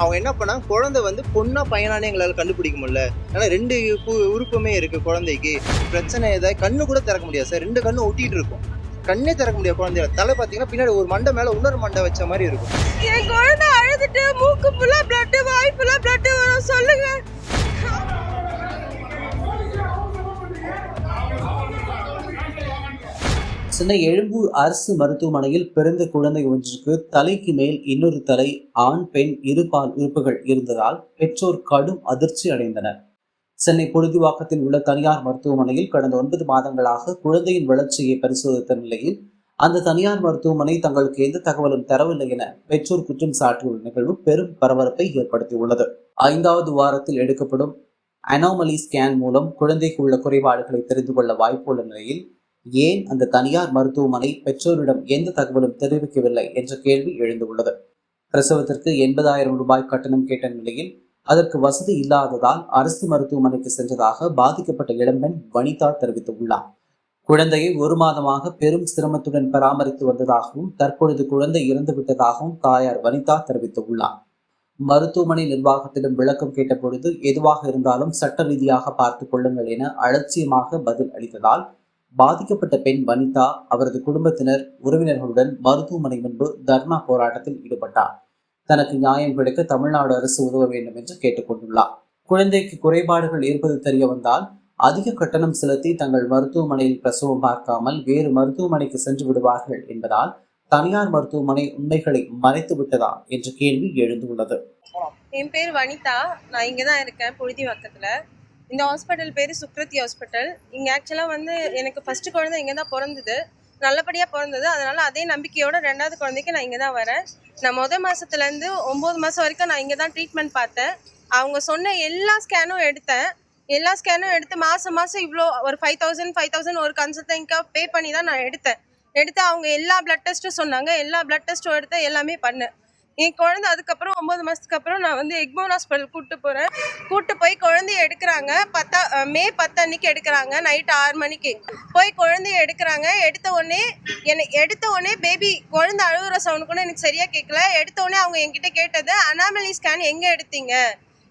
அவங்க என்ன பண்ணாங்க குழந்தை வந்து பொண்ணா பையனானே எங்களால் கண்டுபிடிக்க முடியல. ஏன்னா ரெண்டு உறுப்புமே இருக்கு குழந்தைக்கு. பிரச்சனை ஏதாவது கண்ணு கூட திறக்க முடியாது சார். ரெண்டு கண்ணு ஒட்டிட்டு இருக்கும். கண்ணே திறக்க முடியாது குழந்தைய தலை பார்த்தீங்கன்னா பின்னாடி ஒரு மண்டை மேல இன்னொரு மண்டை வச்ச மாதிரி இருக்கும். என் குழந்தை அழுதுட்டு மூக்கு ஃபுல்லா பிளட் வாய் ஃபுல்லா பிளட் வரும். சொல்லுங்க. சென்னை எழும்பூர் அரசு மருத்துவமனையில் பிறந்த குழந்தை ஒன்றுக்கு தலைக்கு மேல் இன்னொரு தலை ஆண் பெண் இருபால் உறுப்புகள் இருந்ததால் பெற்றோர் கடும் அதிர்ச்சி அடைந்தனர். சென்னை பொழுதுவாக்கத்தில் உள்ள தனியார் மருத்துவமனையில் கடந்த ஒன்பது மாதங்களாக குழந்தையின் வளர்ச்சியை பரிசோதித்த நிலையில் அந்த தனியார் மருத்துவமனை தங்களுக்கு எந்த தகவலும் தரவில்லை என பெற்றோர் குற்றம் சாட்டியுள்ள நிகழ்வு பெரும் பரபரப்பை ஏற்படுத்தியுள்ளது. ஐந்தாவது வாரத்தில் எடுக்கப்படும் அனோமலி ஸ்கேன் மூலம் குழந்தைக்கு உள்ள குறைபாடுகளை தெரிந்து கொள்ள வாய்ப்புள்ள நிலையில் ஏன் அந்த தனியார் மருத்துவமனை பெற்றோரிடம் எந்த தகவலும் தெரிவிக்கவில்லை என்ற கேள்வி எழுந்துள்ளது பிரசவத்திற்கு எண்பதாயிரம் ரூபாய் கட்டணம் கேட்ட நிலையில் அதற்கு வசதி இல்லாததால் அரசு மருத்துவமனைக்கு சென்றதாக பாதிக்கப்பட்ட இளம்பெண் வனிதா தெரிவித்துள்ளார். குழந்தையை ஒரு மாதமாக பெரும் சிரமத்துடன் பராமரித்து வந்ததாகவும் தற்பொழுது குழந்தை இறந்துவிட்டதாகவும் தாயார் வனிதா தெரிவித்துள்ளார். மருத்துவமனை நிர்வாகத்திடம் விளக்கம் கேட்டபொழுது எதுவாக இருந்தாலும் சட்ட ரீதியாக பார்த்துக் கொள்ளுங்கள் என அலட்சியமாக பதில் அளித்ததால் பாதிக்கப்பட்ட பெண் வனிதா அவரது குடும்பத்தினர் உறவினர்களுடன் மருத்துவமனை முன்பு தர்ணா போராட்டத்தில் ஈடுபட்டார். தனக்கு நியாயம் கிடைக்க தமிழ்நாடு அரசு உதவ வேண்டும் என்று கேட்டுக்கொண்டுள்ளார். குழந்தைக்கு குறைபாடுகள் இருப்பது தெரிய வந்தால் அதிக கட்டணம் செலுத்தி தங்கள் மருத்துவமனையில் பிரசவம் பார்க்காமல் வேறு மருத்துவமனைக்கு சென்று விடுவார்கள் என்பதால் தனியார் மருத்துவமனை உண்மைகளை மறைத்து விட்டதா என்ற கேள்வி எழுந்துள்ளது. என் பேர் வனிதா. நான் இங்கே தான் இருக்கேன் புழுதிவாக்கத்தில் இந்த ஹாஸ்பிட்டல் பேர் சுக்ரதி ஹாஸ்பிட்டல் இங்கே ஆக்சுவலாக வந்து எனக்கு ஃபஸ்ட்டு குழந்தை இங்கே தான் பிறந்தது. நல்லபடியாக பிறந்தது. அதனால் அதே நம்பிக்கையோட ரெண்டாவது குழந்தைக்கு நான் இங்கே தான் வரேன். நான் மொதல் மாதத்துலேருந்து ஒம்பது மாதம் வரைக்கும் நான் இங்கே தான் ட்ரீட்மெண்ட் பார்த்தேன். அவங்க சொன்ன எல்லா ஸ்கேனும் எடுத்தேன். எல்லா ஸ்கேனும் எடுத்து மாதம் மாதம் இவ்வளோ ஒரு ஃபைவ் தௌசண்ட் ஃபைவ் தௌசண்ட் ஒரு கன்சல்டன்க்காக பே பண்ணி தான் நான் எடுத்தேன். எடுத்து அவங்க எல்லா பிளட் டெஸ்ட்டும் சொன்னாங்க. எல்லா பிளட் டெஸ்ட்டும் எடுத்து எல்லாமே பண்ணேன். என் குழந்தை அதுக்கப்புறம் ஒம்பது மாதத்துக்கு அப்புறம் நான் வந்து எக்மோன் ஹாஸ்பிட்டல் கூப்பிட்டு போகிறேன் கூப்பிட்டு போய் குழந்தைய எடுக்கிறாங்க. பத்தா மே பத்தன்னைக்கு எடுக்கிறாங்க. நைட் ஆறு மணிக்கு. போய் குழந்தைய எடுக்கிறாங்க. எடுத்த உடனே என்னை எடுத்த உடனே பேபி குழந்தை அழுகுற சவுண்ட் கூட எனக்கு சரியாக கேட்கல எடுத்த உடனே அவங்க என்கிட்ட கேட்டது அனாமலி ஸ்கேன் எங்கே எடுத்தீங்க?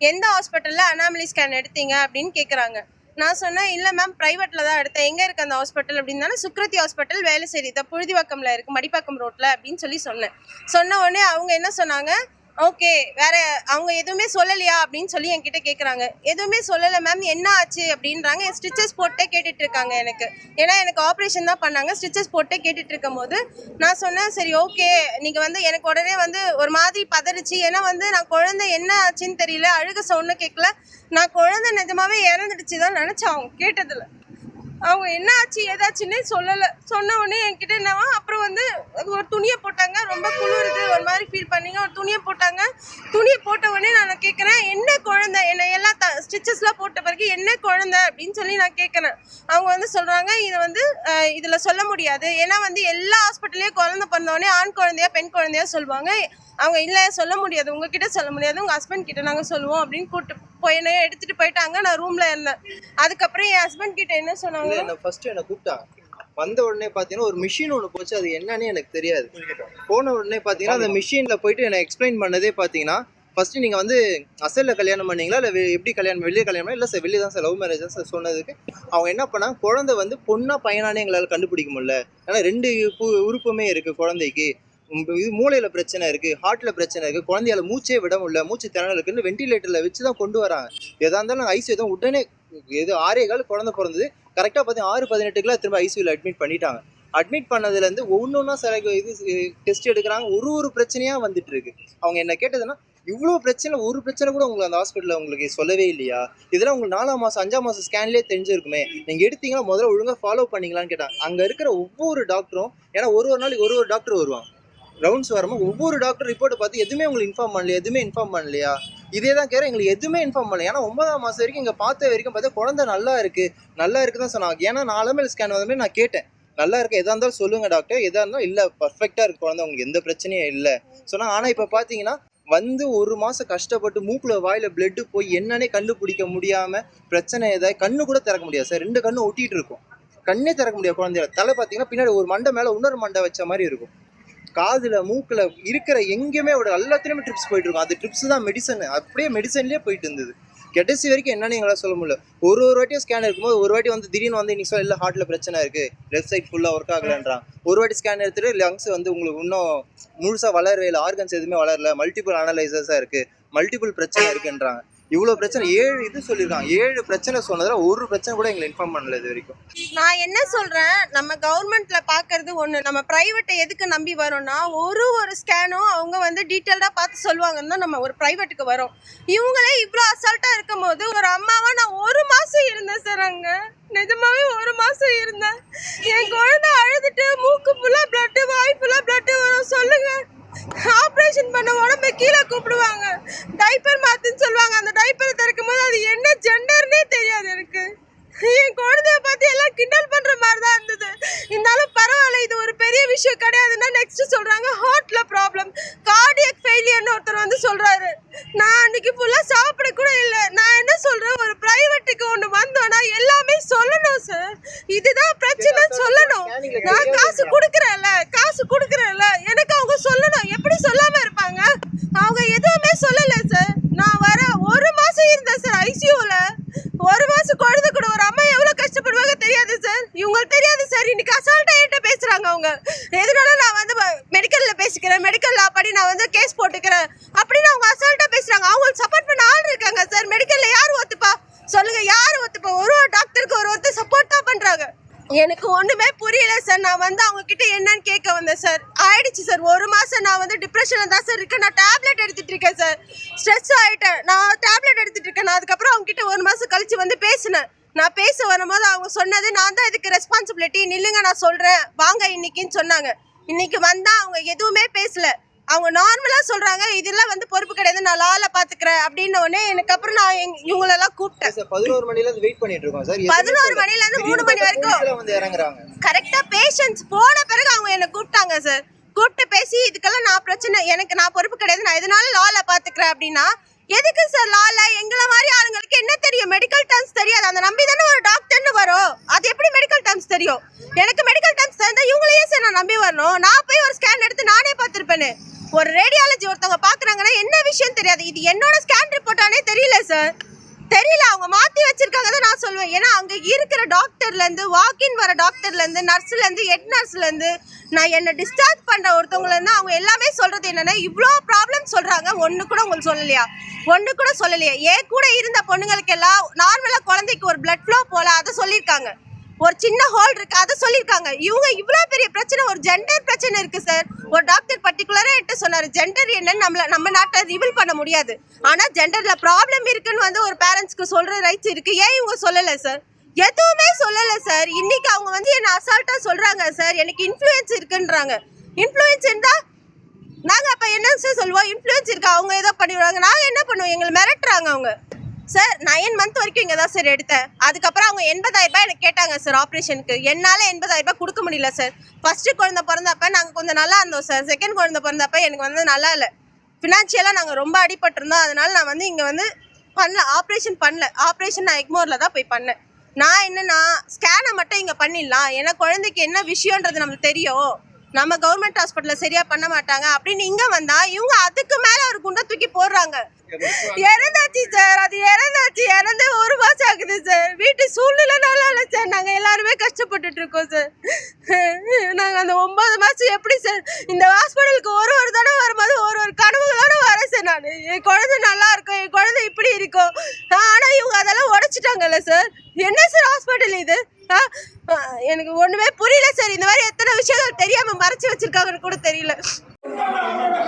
எந்த ஹாஸ்பிட்டலில் அனாமலி ஸ்கேன் எடுத்தீங்க? அப்படின்னு கேட்குறாங்க நான் சொன்னேன் இல்லை மேம் ப்ரைவேட்டில் தான் எடுத்தேன். எங்கே இருக்குது அந்த ஹாஸ்பிட்டல் அப்படின்னாலும் சுக்ரதி ஹாஸ்பிட்டல் வேலை சரி இதை புழுதிவாக்கம்ல இருக்குது மடிப்பாக்கம் ரோட்டில் அப்படின்னு சொல்லி சொன்னேன். சொன்ன உடனே அவங்க என்ன சொன்னாங்க? ஓகே வேற அவங்க எதுவுமே சொல்லலையா அப்படின்னு சொல்லி என்கிட்ட கேட்குறாங்க எதுவுமே சொல்லலை மேம் என்ன ஆச்சு அப்படின்றாங்க. என் ஸ்டிச்சஸ் போட்டே கேட்டுட்டு இருக்காங்க எனக்கு. ஏன்னா எனக்கு ஆப்ரேஷன் தான் பண்ணாங்க. ஸ்டிச்சஸ் போட்டே கேட்டுட்டு இருக்கும் போது நான் சொன்னேன் சரி ஓகே நீங்கள் வந்து எனக்கு உடனே வந்து ஒரு மாதிரி பதறிச்சு. ஏன்னா வந்து நான் குழந்தை என்ன ஆச்சுன்னு தெரியல. அழுக சவுண்டு கேட்கல நான் குழந்தை நிஜமாவே இறந்துடுச்சு தான் நினச்சேன். அவங்க கேட்டதில்லை. அவங்க என்ன ஆச்சு ஏதாச்சுன்னே சொல்லலை. சொன்ன உடனே என்கிட்ட என்னவா அப்புறம் வந்து ஒரு துணியை போட்டாங்க. ரொம்ப குளிருது ஒரு மாதிரி ஃபீல் பண்ணிங்க. ஒரு துணியை போட்டாங்க. துணியை போட்ட உடனே நான் கேட்குறேன் என்ன குழந்தை? என்னை எல்லாம் த ஸ்டிச்சஸ்லாம் போட்ட பிறகு என்ன குழந்தை? அப்படின்னு சொல்லி நான் கேட்குறேன் அவங்க வந்து சொல்கிறாங்க இதை வந்து இதில் சொல்ல முடியாது. ஏன்னா வந்து எல்லா ஹாஸ்பிட்டல்லையும் குழந்தை பிறந்தவொடனே ஆண் குழந்தையா பெண் குழந்தையா சொல்லுவாங்க. அவங்க இல்லை சொல்ல முடியாது. உங்ககிட்ட சொல்ல முடியாது. உங்கள் ஹஸ்பண்ட் கிட்ட நாங்கள் சொல்லுவோம் அப்படின்னு கூப்பிட்டு போயினே எடுத்துட்டு எடுத்துகிட்டு போயிட்டாங்க. நான் ரூமில் இருந்தேன். அதுக்கப்புறம் என் ஹஸ்பண்ட் கிட்ட என்ன சொன்னாங்க? என்ன ஃபர்ஸ்ட் என்ன கூப்பிட்டாங்க. வந்த உடனே பார்த்தீங்கன்னா ஒரு மிஷின் ஒன்று போச்சு. அது என்னன்னு எனக்கு தெரியாது. போன உடனே பார்த்தீங்கன்னா அந்த மிஷினில் போயிட்டு என்னை எக்ஸ்பிளைன் பண்ணதே பார்த்தீங்கன்னா ஃபர்ஸ்ட் நீங்கள் வந்து அசலில் கல்யாணம் பண்ணீங்களா? இல்லை எப்படி கல்யாணம் வெளியே கல்யாணம் இல்லை சார் வெளியே தான் சார் லவ் மேரேஜ் தான் சார் சொன்னதுக்கு அவங்க என்ன பண்ணாங்க? குழந்தை வந்து பொண்ணாக பையனானே எங்களால் கண்டுபிடிக்க முடியல. ஏன்னா ரெண்டு உறுப்புமே இருக்குது குழந்தைக்கு. இது மூளையில் பிரச்சனை இருக்குது ஹார்ட்டில் பிரச்சனை இருக்குது குழந்தையால மூச்சே விட முடியல மூச்சு திறன் இருக்குன்னு வெண்டிலேட்டரில் வச்சு தான் கொண்டு வராங்க. எதாக இருந்தாலும் ஐசியூ தான் உடனே எது ஆறே கால் குழந்தை பிறந்தது கரெக்டாக பார்த்தீங்கன்னா ஆறு பதினெட்டுக்குலாம் திரும்ப ஐசியூவில் அட்மிட் பண்ணிட்டாங்க. அட்மிட் பண்ணதுலேருந்து ஒவ்வொன்றா சில இது டெஸ்ட் எடுக்கிறாங்க ஒரு ஒரு பிரச்சனையாக வந்துட்டு இருக்கு. அவங்க என்ன கேட்டதுன்னா இவ்வளோ பிரச்சனை ஒரு பிரச்சனை கூட உங்களுக்கு அந்த ஹாஸ்பிட்டலில் உங்களுக்கு சொல்லவே இல்லையா? இதெல்லாம் உங்களுக்கு நாலாம் மாதம் அஞ்சாம் மாதம் ஸ்கேன்லேயே தெரிஞ்சிருக்குமே. நீங்கள் எடுத்தீங்கன்னா முதல்ல ஒழுங்காக ஃபாலோ பண்ணிங்களான்னு கேட்டாங்க. அங்கே இருக்கிற ஒவ்வொரு டாக்டரும் ஏன்னா ஒரு ஒரு நாளைக்கு ஒரு ஒரு டாக்டர் வருவாங்க. ரவுண்ட்ஸ் வரும்போது ஒவ்வொரு டாக்டர் ரிப்போர்ட்டை பார்த்து எதுவுமே உங்களுக்கு இன்ஃபார்ம் பண்ணலையா? எதுவுமே இன்ஃபார்ம் பண்ணலையா? இதே தான் கேட்குறேன் எங்களுக்கு எதுவுமே இன்ஃபார்ம் பண்ணல ஏன்னா ஒன்பதாம் மாதம் வரைக்கும் இங்கே பார்த்த வரைக்கும் பார்த்தா குழந்தை நல்லா இருக்கு. நல்லா இருக்கு தான் சொன்னாங்க. ஏன்னா நான் அலமேல் ஸ்கேன் வந்தமே நான் கேட்டேன். நல்லா இருக்கு? எதா இருந்தாலும் சொல்லுங்க டாக்டர் எதாக இருந்தாலும் இல்லை பர்ஃபெக்டாக இருக்கு குழந்தை. உங்களுக்கு எந்த பிரச்சனையும் இல்லை. சொன்னாங்க ஆனால் இப்போ பார்த்தீங்கன்னா வந்து ஒரு மாதம் கஷ்டப்பட்டு மூக்கில் வாயில் பிளட்டு போய் என்னன்னே கண்டுபிடிக்க முடியாமல் பிரச்சனை ஏதாவது கண்ணு கூட திறக்க முடியாது. சார் ரெண்டு கண்ணு ஒட்டிகிட்டு இருக்கும். கண்ணே திறக்க முடியாது குழந்தைய தலை பார்த்தீங்கன்னா பின்னாடி ஒரு மண்டை மேலே இன்னொரு மண்டை வச்ச மாதிரி இருக்கும். காதில் மூக்கில் இருக்கிற எங்கேயுமே ஒரு எல்லாத்துலேயுமே ட்ரிப்ஸ் போயிட்டுருக்கும். அது ட்ரிப்ஸ் தான் மெடிசன் அப்படியே மெடிசன்லேயே போயிட்டு இருந்தது. கடைசி வரைக்கும் என்னன்னு எங்களால் சொல்ல முடியல. ஒரு ஒரு வாட்டியும் ஸ்கேன் இருக்கும்போது ஒரு வாட்டி வந்து திடீர்னு வந்து இன்னைக்கு சொல்ல இல்லை ஹார்ட்டில் பிரச்சனை இருக்குது லெஃப்ட் சைட் ஃபுல்லாக ஒர்க் ஆகலன்றான். ஒரு வாட்டி ஸ்கேன் எடுத்துகிட்டு லங்ஸ் வந்து உங்களுக்கு இன்னும் முழுசாக வளரவே இல்லை. ஆர்கன்ஸ் எதுவுமே வளரல. மல்டிபிள் அனலைசர்ஸாக இருக்குது மல்டிபிள் பிரச்சனை இருக்குன்றாங்க. இவ்வளோ பிரச்சனை ஏழு இது சொல்லியிருக்காங்க. ஏழு பிரச்சனை சொன்னதில் ஒரு பிரச்சனை கூட எங்களை இன்ஃபார்ம் பண்ணல இது வரைக்கும். நான் என்ன சொல்கிறேன் நம்ம கவர்மெண்ட்ல பார்க்கறது ஒன்று நம்ம ப்ரைவேட்டை எதுக்கு நம்பி வரோம்னா ஒரு ஒரு ஸ்கேனும் அவங்க வந்து டீட்டெயில்டாக பார்த்து சொல்லுவாங்கன்னு தான் நம்ம ஒரு ப்ரைவேட்டுக்கு வரோம். இவங்களே இவ்வளோ அசால்ட்டாக இருக்கும் போது ஒரு அம்மாவாக நான் ஒரு மாதம் இருந்தேன் சார் அங்கே. நிஜமாவே ஒரு மாதம் இருந்தேன். என் குழந்தை அழுதுட்டு மூக்கு ஃபுல்லாக பிளட்டு வாய் ப்ளட்டு பிளட்டு வரும். சொல்லுங்கள் ஆப்ரேஷன் பண்ண உடம்பு கீழே கூப்பிடுவாங்க. டைப்பர் மாத்துன்னு சொல்லுவாங்க. அந்த டைப்பர் திறக்கும் போது அது என்ன ஜெண்டர்னே தெரியாது எனக்கு. என் குழந்தைய பார்த்து எல்லாம் கிண்டல் பண்ற மாதிரி தான் இருந்தது. இருந்தாலும் பரவாயில்ல இது ஒரு பெரிய விஷயம் கிடையாதுன்னா நெக்ஸ்ட் சொல்றாங்க ஹார்ட்ல ப்ராப்ளம் கார்டியக் ஃபெயிலியர்னு ஒருத்தர் வந்து சொல்றாரு. நான் அன்னைக்கு ஃபுல்லா சாப்பிட கூட இல்லை. நான் என்ன சொல்றேன் ஒரு பிரைவேட்டுக்கு ஒன்று வந்தோம்னா எல்லாமே சொல்லணும் சார் இதுதான் பிரச்சனை சொல்லணும் நான் காசு கொடுக்குறேன்ல காசு கொடுக்குறேன்ல எனக்கு அவங்க சொல்லணும் எப்படி சொல்லாம இருப்பாங்க அவங்க எதுவுமே சொல்லல சார் நான் வர ஒரு மாசம் இருந்தேன் சார் ஐசியூல ஒரு மாசம் குழந்தை கூட ஒரு அம்மா எவ்வளவு கஷ்டப்படுவாங்க தெரியாது சார் இவங்களுக்கு தெரியாது சார். இன்னைக்கு அசால்ட்டா என்கிட்ட பேசுறாங்க அவங்க. எதனால நான் வந்து மெடிக்கல்ல பேசிக்கிறேன். மெடிக்கல் லா படி நான் வந்து கேஸ் போட்டுக்கிறேன். அப்படின்னு அவங்க அசால்ட்டா பேசுறாங்க. அவங்களுக்கு சப்போர்ட் பண்ண ஆள் இருக்காங்க சார். மெடிக்கல்ல யார் ஒத்துப்பா? சொல்லுங்க யார் ஒத்துப்பா? ஒரு ஒரு டாக்டருக்கு ஒரு ஒருத்தர் சப்போர்ட் தான் பண்றாங்க. எனக்கு ஒண்ணுமே புரியல சார். நான் வந்து அவங்க கிட்ட என்னன்னு கேட்க வந்தேன் சார். ஆயிடுச்சு சார். ஒரு மாசம் நான் வந்து டிப்ரெஷன்ல தான் சார் இருக்கேன். நான் டேப்லெட் எடுத்துட்டு இருக்கேன் சார். ஸ்ட்ரெஸ் ஆயிட்டேன். நான் டேப்லெட் எடுத்துட்டு இருக்கேன். நான் அதுக்கப்புறம் அவங்க கிட்ட ஒரு மாசம் கழிச்சு வந்து பேசினேன். நான் பேச வரும்போது அவங்க சொன்னது நான் தான் இதுக்கு ரெஸ்பான்சிபிலிட்டி நில்லுங்க நான் சொல்றேன். வாங்க இன்னைக்குன்னு சொன்னாங்க. இன்னைக்கு வந்தா அவங்க எதுவுமே பேசல. அவங்க நார்மலா சொல்றாங்க இதெல்லாம் வந்து பொறுப்பு கிடையாது நான் லால பாத்துக்கிறேன். அப்படின்ன உடனே எனக்கு அப்புறம் நான் எங்க- இவங்களெல்லாம் கூப்பிட்டேன். பதினோரு மணில இருந்து வெயிட் பண்ணிட்டு இருக்கோம் சார். பதினோரு மணில இருந்து மூணு மணி வரைக்கும் கீழே வந்து இறங்குறாங்க. கரெக்டா பேஷன்ஸ் போன பிறகு அவங்க என்ன கூப்பிட்டாங்க சார். கூப்பிட்டு பேசி இதுக்கெல்லாம் நான் பிரச்சனை எனக்கு நான் பொறுப்பு கிடையாது நான் எதனால லால பாத்துக்கிறேன்? அப்படின்னா எதுக்கு சார் லால? எங்களை மாதிரி ஆளுங்களுக்கு என்ன தெரியும்? மெடிக்கல் டேர்ம்ஸ் தெரியாது. அந்த நம்பி தானே ஒரு டாக்டர்னு வரும். அது எப்படி மெடிக்கல் டேர்ம்ஸ் தெரியும்? எனக்கு மெடிக்கல் டேர்ம்ஸ் தெரிஞ்சா இவங்களையே சார் நான் நம்பி வரணும். நான் போய் ஒரு ஸ்கேன் எடுத்து நானே பார்த்துருப்பேன்னு ஒரு ரேடியாலஜி ஒருத்தவங்க பாக்குறாங்கன்னா என்ன விஷயம் தெரியாது? இது என்னோட ஸ்கேன் ரிப்போர்ட்டானே தெரியல சார் தெரியல. அவங்க மாத்தி வச்சிருக்காங்க தான் நான் சொல்லுவேன் ஏன்னா அங்க இருக்கிற டாக்டர்ல இருந்து வாக்கின் வர டாக்டர்ல இருந்து நர்ஸ்ல இருந்து ஹெட் நர்ஸ்ல இருந்து நான் என்னை டிஸ்சார்ஜ் பண்ணுற ஒருத்தவங்களன்னா அவங்க எல்லாமே சொல்கிறது என்னென்னா இவ்வளோ ப்ராப்ளம் சொல்கிறாங்க ஒன்று கூட உங்களுக்கு சொல்லலையா? ஒன்று கூட சொல்லலையா. ஏன் கூட இருந்த பொண்ணுங்களுக்கெல்லாம் நார்மலாக குழந்தைக்கு ஒரு பிளட் ஃப்ளோ போல அதை சொல்லியிருக்காங்க. ஒரு சின்ன ஹோல் இருக்கு அதை சொல்லியிருக்காங்க. இவங்க இவ்வளோ பெரிய பிரச்சனை ஒரு ஜெண்டர் பிரச்சனை இருக்கு சார் ஒரு டாக்டர் பர்டிகுலராக என்கிட்ட சொன்னார் ஜெண்டர் என்னன்னு நம்மள நம்ம நாட்டை ரிவீல் பண்ண முடியாது. ஆனால் ஜெண்டரில் ப்ராப்ளம் இருக்குன்னு வந்து ஒரு பேரண்ட்ஸ்க்கு சொல்கிற ரைட்ஸ் இருக்குது ஏன் இவங்க சொல்லலை சார் எதுவுமே சொல்லலை சார் இன்னைக்கு அவங்க வந்து என்னை அசால்ட்டாக சொல்கிறாங்க சார் எனக்கு இன்ஃப்ளூயன்ஸ் இருக்குன்றாங்க. இன்ஃப்ளூயன்ஸ் இருந்தால் நாங்கள் அப்போ என்ன சார் சொல்லுவோம்? இன்ஃப்ளூயன்ஸ் இருக்கா? அவங்க ஏதோ பண்ணிவிடுவாங்க நாங்கள் என்ன பண்ணுவோம்? எங்களை மிரட்டுறாங்க அவங்க. சார் நைன் மந்த் வரைக்கும் இங்கே தான் சார் எடுத்தேன். அதுக்கப்புறம் அவங்க எண்பதாயிரம் ரூபாய் எனக்கு கேட்டாங்க சார் ஆப்ரேஷனுக்கு என்னால் எண்பதாயிரம் ரூபாய் கொடுக்க முடியல சார் ஃபஸ்ட்டு குழந்தை பிறந்தப்ப நாங்கள் கொஞ்சம் நல்லா இருந்தோம் சார் செகண்ட் குழந்தை பிறந்தப்ப எனக்கு வந்து நல்லா இல்லை. ஃபினான்ஷியலாக நாங்கள் ரொம்ப அடிபட்டிருந்தோம். அதனால நான் வந்து இங்கே வந்து பண்ணல. ஆப்ரேஷன் பண்ணல. ஆப்ரேஷன் நான் எக்மோரில் தான் போய் பண்ணேன். நான் என்னன்னா ஸ்கேனை மட்டும் இங்கே பண்ணிடலாம். ஏன்னா குழந்தைக்கு என்ன விஷயன்றது நம்மளுக்கு தெரியும். நம்ம கவர்மெண்ட் ஹாஸ்பிட்டலில் சரியாக பண்ண மாட்டாங்க. அப்படின்னு இங்கே வந்தால் இவங்க அதுக்கு மேலே ஒரு குண்டை தூக்கி போடுறாங்க. இறந்தாச்சு சார் அது இறந்தாச்சு. இறந்து ஒரு மாதம் ஆகுது சார் வீட்டு சூழ்நிலை நல்லா இல்லை சார் நாங்கள் எல்லாருமே கஷ்டப்பட்டுட்டு இருக்கோம் சார் நாங்கள் அந்த ஒன்பது மாதம் எப்படி சார் இந்த ஹாஸ்பிட்டலுக்கு ஒரு ஒரு தடவை வரும்போது ஒரு ஒரு கனவுகளோடு வரேன் சார் நான். என் குழந்தை நல்லா இருக்கும். என் குழந்தை இப்படி இருக்கும். ஆனால் இவங்க அதெல்லாம் உடைச்சிட்டாங்கல்ல சார் என்ன சார் ஹாஸ்பிட்டல் இது ஆ? எனக்கு ஒண்ணுமே புரியல சார் இந்த மாதிரி எத்தனை விஷயங்கள் தெரியாம மறைச்சு வச்சிருக்காங்கன்னு கூட தெரியல இருபது